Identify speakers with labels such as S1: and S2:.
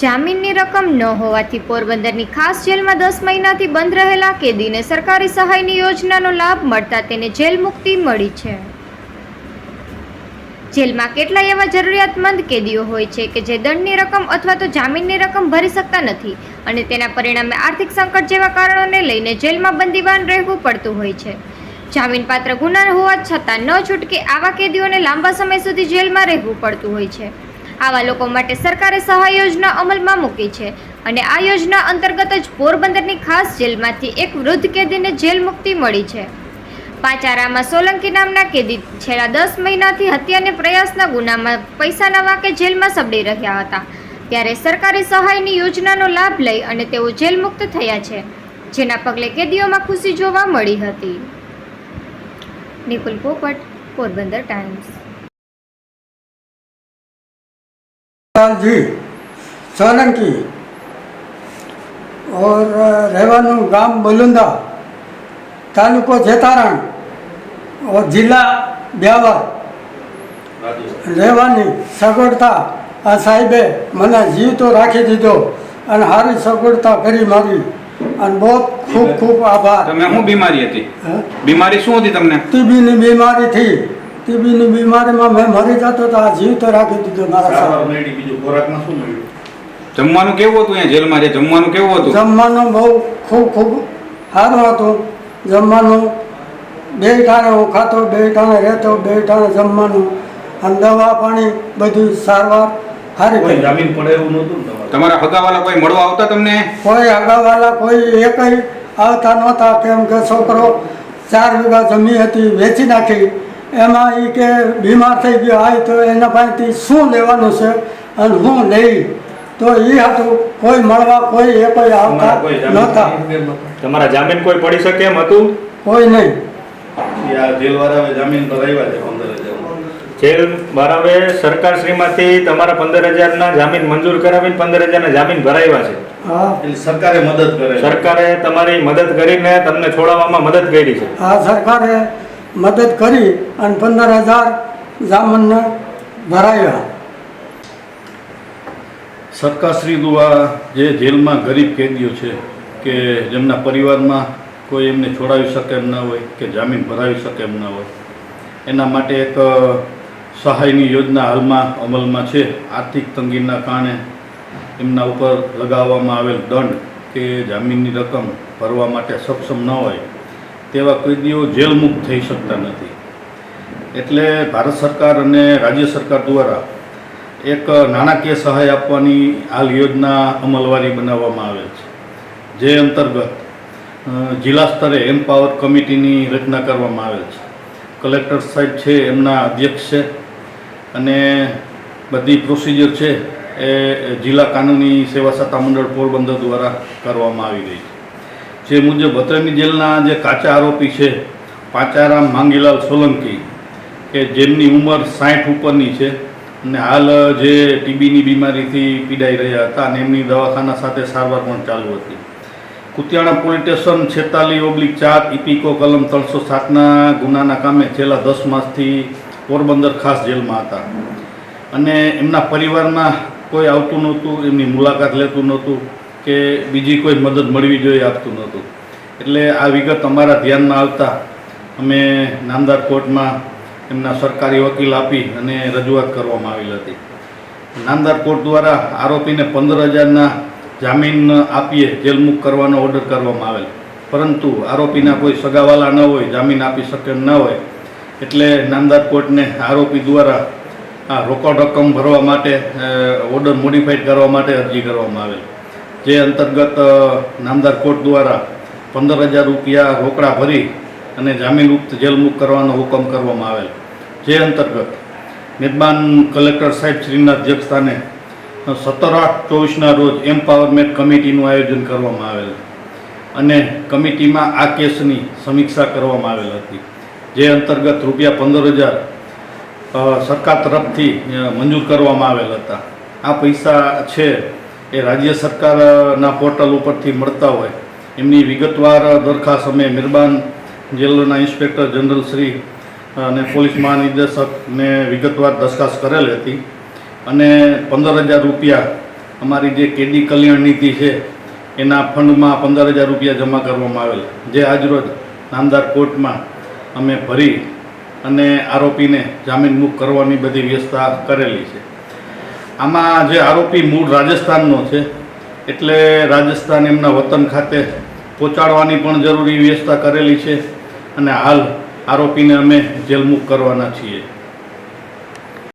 S1: જામીનની રકમ ન હોવાથી પોરબંદરની ખાસ જેલમાં દસ મહિનાથી બંધ રહેલા કેદીને સરકારી સહાયની યોજનાનો લાભ મળતા તેને જેલ મુક્તિ મળી છે. જેલમાં કેટલાય એવા જરૂરિયાતમંદ કેદીઓ હોય છે કે જે દંડની રકમ અથવા તો જામીનની રકમ ભરી શકતા નથી અને તેના પરિણામે આર્થિક સંકટ જેવા કારણોને લઈને જેલમાં બંદીવાન રહેવું પડતું હોય છે. જામીનપાત્ર ગુના હોવા છતાં ન છૂટકે આવા કેદીઓને લાંબા સમય સુધી જેલમાં રહેવું પડતું હોય છે. આવા લોકો માટે સરકારે સહાય યોજના અમલમાં મૂકી છે. અને આ યોજના અંતર્ગત જ પોરબંદરની ખાસ જેલમાંથી એક વૃદ્ધ કેદીને જેલ મુક્તિ મળી છે. પાચારામાં સોલંકી નામના કેદી છેલ્લા દસ મહિનાથી હત્યાને પ્રયાસના ગુનામાં પૈસાના વાંકે જેલમાં સબડી રહ્યા હતા. ત્યારે સરકારી સહાયની યોજનાનો લાભ લઈ અને તેઓ જેલ મુક્ત થયા છે, જેના પગલે કેદીઓમાં ખુશી જોવા મળી હતી. નિકુલ પોપટ, પોરબંદર ટાઈમ્સ.
S2: जी सोलंकी और રહેવાનું ગામ બલુંદા તાલુકો જેતારણ और જિલ્લા બ્યાવર રહેવાની સગવડતા આ સાહેબે મને જીવતો રાખી દીધો અને સારી સગવડતા કરી મારી અને બહુ ખૂબ ખૂબ આભાર
S3: તમે શું બીમારી હતી
S2: હે?
S3: બીમારી શું હતી તમને
S2: ટીબીની બીમારી થી ટીબીની બીમારીમાં મેં મરી જતો તો આ જીવતો રાખી દીધો મારા સાહેબ
S4: બીજું ખોરાકમાં શું મળ્યું?
S3: જમવાનું કેવું હતું અહીંયા જેલમાં જે જમવાનું કેવું હતું?
S2: જમવાનું બહુ ખૂબ ખૂબ સારું હતું. જમવાનું બે ઠાણે હું ખાતો બે ઠાણે રહેતો બે ઠાણે જમવાનું. અને દવા પાણી બધી સારવાર સારી
S4: કોઈ
S2: જમીન
S4: જામીન પડે એવું નહોતું તમારા?
S3: હગાવાલા કોઈ મળવા આવતા તમને?
S2: કોઈ હગાવાલા કોઈ એકય આવતા નહોતા. કેમ કે છોકરો ચાર વીઘા જમી હતી વેચી નાખી. એમાં એ કે બીમાર થઈ ગયો હોય તો એના પાસેથી શું લેવાનું છે? અને હું લઈ? તો એ હતું કોઈ મળવા કોઈ એ કોઈ આવતા
S4: તમારે કોઈ જામીન
S2: નહોતા
S5: તમારા જામીન કોઈ પડી શકે એમ હતું?
S2: કોઈ નહીં.
S4: જામીન ભરાવ્યા છે પંદર હજાર.
S5: જેલ બરાબરે સરકાર શ્રીમાંથી તમારા પંદર હજારના જામીન મંજૂર કરાવીને પંદર હજારના જામીન ભરાવ્યા છે.
S2: હા.
S4: એટલે સરકારે મદદ કરે
S5: સરકારે તમારી મદદ કરીને તમને છોડાવવામાં મદદ કરી છે.
S2: આ સરકારે મદદ કરી અને પંદર હજાર જામનને ભરાવ્યા
S4: સરકારશ્રી દ્વારા જે જેલમાં ગરીબ કેદીઓ છે કે જેમના પરિવારમાં કોઈ એમને છોડાવી શકે એમ ના હોય કે જામીન ભરાવી શકે એમ ના હોય, એના માટે એક સહાયની યોજના હાલમાં અમલમાં છે. આર્થિક તંગીના કારણે એમના ઉપર લગાવવામાં આવેલ દંડ કે જામીનની રકમ ભરવા માટે સક્ષમ ન હોય તેવા કેદીઓ જેલમુક્ત થઈ શકતા નથી. એટલે ભારત સરકાર અને રાજ્ય સરકાર દ્વારા એક નાણાકીય સહાય આપવાની હાલ યોજના અમલવારી બનાવવામાં આવે છે. જે અંતર્ગત જિલ્લા સ્તરે એમ્પાવર કમિટીની રચના કરવામાં આવેલ છે. કલેક્ટર સાહેબ છે, એમના અધ્યક્ષ છે અને બધી પ્રોસિજર છે એ જિલ્લા કાનૂની સેવા સત્તા મંડળ પોરબંદર દ્વારા કરવામાં આવી રહી છે. જે મુજબ વતરની જેલના જે કાચા આરોપી છે, પાંચારામ માંગીલાલ સોલંકી, કે જેમની ઉંમર સાઠ ઉપરની છે, અને હાલ જે ટીબીની બીમારીથી પીડાઈ રહ્યા હતા અને એમની દવાખાના સાથે સારવાર પણ ચાલુ હતી. કુતિયાણા પોલીસ સ્ટેશન છેતાલીસ ઓબ્લિક ચાર ઇપિકો કલમ ત્રણસો સાતના ગુનાના કામે છેલ્લા દસ માસથી પોરબંદર ખાસ જેલમાં હતા. અને એમના પરિવારમાં કોઈ આવતું નહોતું, એમની મુલાકાત લેતું નહોતું. કે બીજી કોઈ મદદ મળવી જોઈએ આપતું નહોતું. એટલે આ વિગત અમારા ધ્યાનમાં આવતા અમે નામદાર કોર્ટમાં એમના સરકારી વકીલ આપી અને રજૂઆત કરવામાં આવેલ હતી. નામદાર કોર્ટ દ્વારા આરોપીને પંદર હજારના જામીન આપીએ જેલમુક્ત કરવાનો ઓર્ડર કરવામાં આવેલ. પરંતુ આરોપીના કોઈ સગાવાલા ન હોય, જામીન આપી શકે ન હોય, એટલે નામદાર કોર્ટને આરોપી દ્વારા આ રોકડ રકમ ભરવા માટે ઓર્ડર મોડિફાઈડ કરવા માટે અરજી કરવામાં આવેલ. જે અંતર્ગત નામદાર કોર્ટ દ્વારા પંદર હજાર રૂપિયા રોકડા ભરી અને જામીનમુક્ત જેલમુક્ત કરવાનો હુકમ કરવામાં આવેલ. જે અંતર્ગત મહેરબાન કલેક્ટર સાહેબ શ્રીના અધ્યક્ષસ્થાને સત્તર આઠ ચોવીસના રોજ એમ્પાવરમેન્ટ કમિટીનું આયોજન કરવામાં આવેલ અને કમિટીમાં આ કેસની સમીક્ષા કરવામાં આવેલ હતી. જે અંતર્ગત રૂપિયા પંદર હજાર સરકાર તરફથી મંજૂર કરવામાં આવેલ હતા. આ પૈસા છે એ રાજ્ય સરકારના પોર્ટલ ઉપરથી મળતા હોય. એમની વિગતવાર દરખાસ્ત અમે મહેરબાન જેલના ઇન્સ્પેક્ટર જનરલ શ્રી અને પોલીસ મહાનિર્દેશકને વિગતવાર દરખાસ્ત કરેલ હતી. અને પંદર હજાર રૂપિયા અમારી જે કેદી કલ્યાણ નીતિ છે, એના ફંડમાં પંદર હજાર રૂપિયા જમા કરવામાં આવેલ. જે આજરોજ નામદાર કોર્ટમાં અમે ભરી અને આરોપીને જામીન મુક્ત કરવાની બધી વ્યવસ્થા કરેલી છે. આમાં જે આરોપી મૂળ રાજસ્થાનનો છે, એટલે રાજસ્થાન એમના વતન ખાતે પહોંચાડવાની પણ જરૂરી વ્યવસ્થા કરેલી છે અને હાલ આરોપીને અમે જેલમુક્ત કરવાના છીએ.